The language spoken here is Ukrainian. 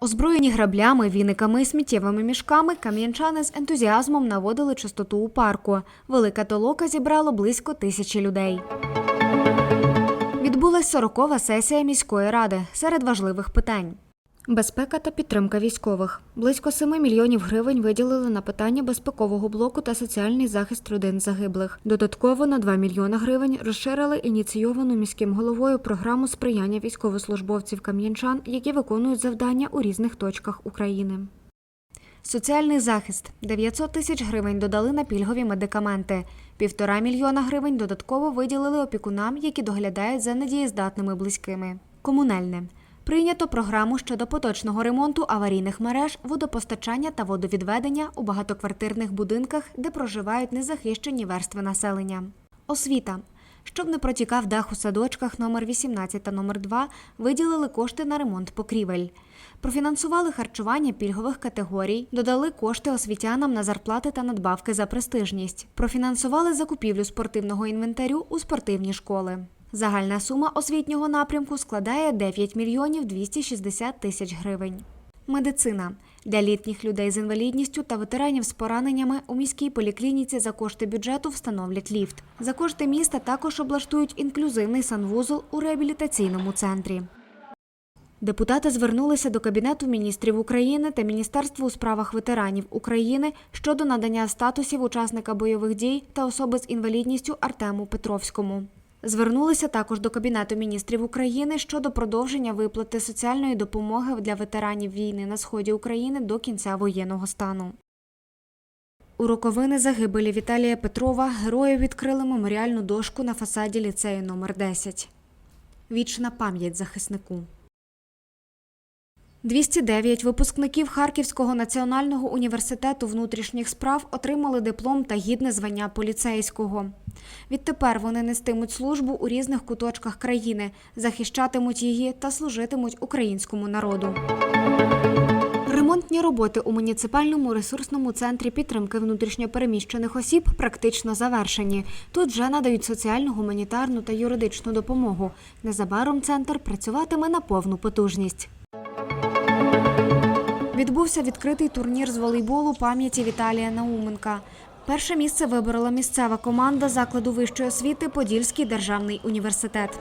Озброєні граблями, віниками і сміттєвими мішками, кам'янчани з ентузіазмом наводили чистоту у парку. Велика толока зібрало близько тисячі людей. Відбулась 40-ва сесія міської ради серед важливих питань. Безпека та підтримка військових. Близько 7 мільйонів гривень виділили на питання безпекового блоку та соціальний захист родин загиблих. Додатково на 2 мільйона гривень розширили ініційовану міським головою програму сприяння військовослужбовців кам'янчан, які виконують завдання у різних точках України. Соціальний захист 900 тисяч гривень додали на пільгові медикаменти. Півтора мільйона гривень додатково виділили опікунам, які доглядають за недієздатними близькими. Комунальне прийнято програму щодо поточного ремонту аварійних мереж, водопостачання та водовідведення у багатоквартирних будинках, де проживають незахищені верстви населення. Освіта. Щоб не протікав дах у садочках номер 18 та номер 2, виділили кошти на ремонт покрівель. Профінансували харчування пільгових категорій, додали кошти освітянам на зарплати та надбавки за престижність. Профінансували закупівлю спортивного інвентарю у спортивні школи. Загальна сума освітнього напрямку складає 9 мільйонів 260 тисяч гривень. Медицина для літніх людей з інвалідністю та ветеранів з пораненнями у міській поліклініці за кошти бюджету встановлять ліфт. За кошти міста також облаштують інклюзивний санвузол у реабілітаційному центрі. Депутати звернулися до Кабінету міністрів України та Міністерства у справах ветеранів України щодо надання статусів учасника бойових дій та особи з інвалідністю Артему Петровському. Звернулися також до Кабінету міністрів України щодо продовження виплати соціальної допомоги для ветеранів війни на сході України до кінця воєнного стану. У роковини загибелі Віталія Петрова герою відкрили меморіальну дошку на фасаді ліцею номер 10. Вічна пам'ять захиснику. 209 випускників Харківського національного університету внутрішніх справ отримали диплом та гідне звання поліцейського. Відтепер вони нестимуть службу у різних куточках країни, захищатимуть її та служитимуть українському народу. Ремонтні роботи у муніципальному ресурсному центрі підтримки внутрішньопереміщених осіб практично завершені. Тут вже надають соціальну, гуманітарну та юридичну допомогу. Незабаром центр працюватиме на повну потужність. Відбувся відкритий турнір з волейболу пам'яті Віталія Науменка. Перше місце виборола місцева команда закладу вищої освіти Подільський державний університет.